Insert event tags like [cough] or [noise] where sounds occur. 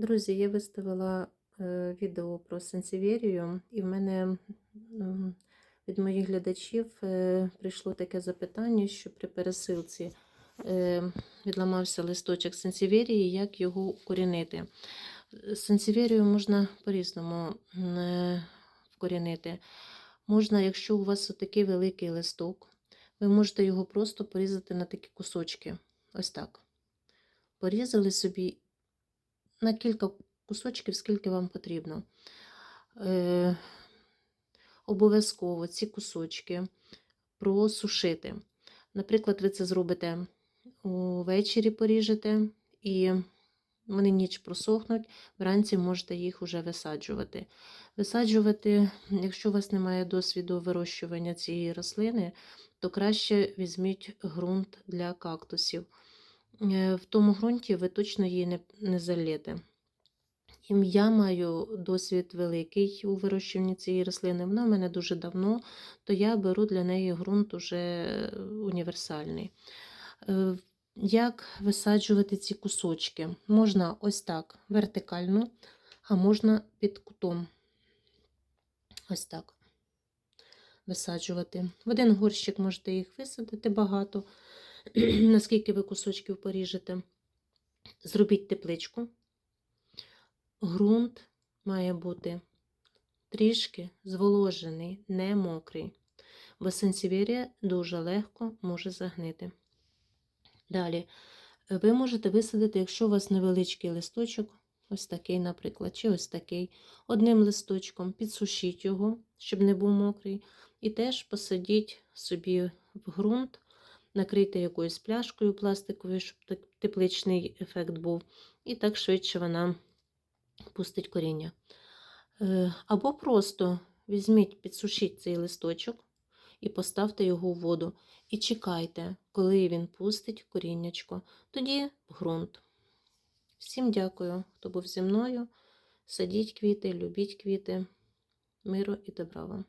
Друзі, я виставила е, відео про сенсіверію, і в мене від моїх глядачів е, прийшло таке запитання, що при пересилці е, відламався листочок сенсіверії, як його укорінити. Сенсіверію можна по-різному вкорінити. Можна, якщо у вас такий великий листок, ви можете його просто порізати на такі кусочки. Ось так. Порізали собі на кілька кусочків, скільки вам потрібно. Е, обов'язково ці кусочки просушити. Наприклад, ви це зробите увечері поріжете, і вони ніч просохнуть, вранці можете їх вже висаджувати. Висаджувати, якщо у вас немає досвіду вирощування цієї рослини, то краще візьміть ґрунт для кактусів. Е, В тому ґрунті ви точно її не, не залєте. Я маю досвід великий у вирощуванні цієї рослини. Вона в мене дуже давно, то я беру для неї ґрунт уже універсальний. Е, Як висаджувати ці кусочки? Можна ось так вертикально, а можна під кутом. Ось так висаджувати. В один горщик можете їх висадити багато, [clears throat] наскільки ви кусочків поріжете. Зробіть тепличку. Грунт має бути трішки зволожений, не мокрий, бо сенсіверія дуже легко може загнити. Далі, ви можете висадити, якщо у вас невеличкий листочок, ось такий, наприклад, чи ось такий, одним листочком підсушіть його, щоб не був мокрий, і теж посадіть собі в ґрунт, накрийте якоюсь пляшкою пластиковою, щоб тепличний ефект був, і так швидше вона пустить коріння. Е, Або просто візьміть, підсушіть цей листочок і поставте його у воду. І чекайте, коли він пустить коріннячко. Тоді в ґрунт. Всім дякую, хто був зі мною. Садіть квіти, любіть квіти. Миру і добра вам.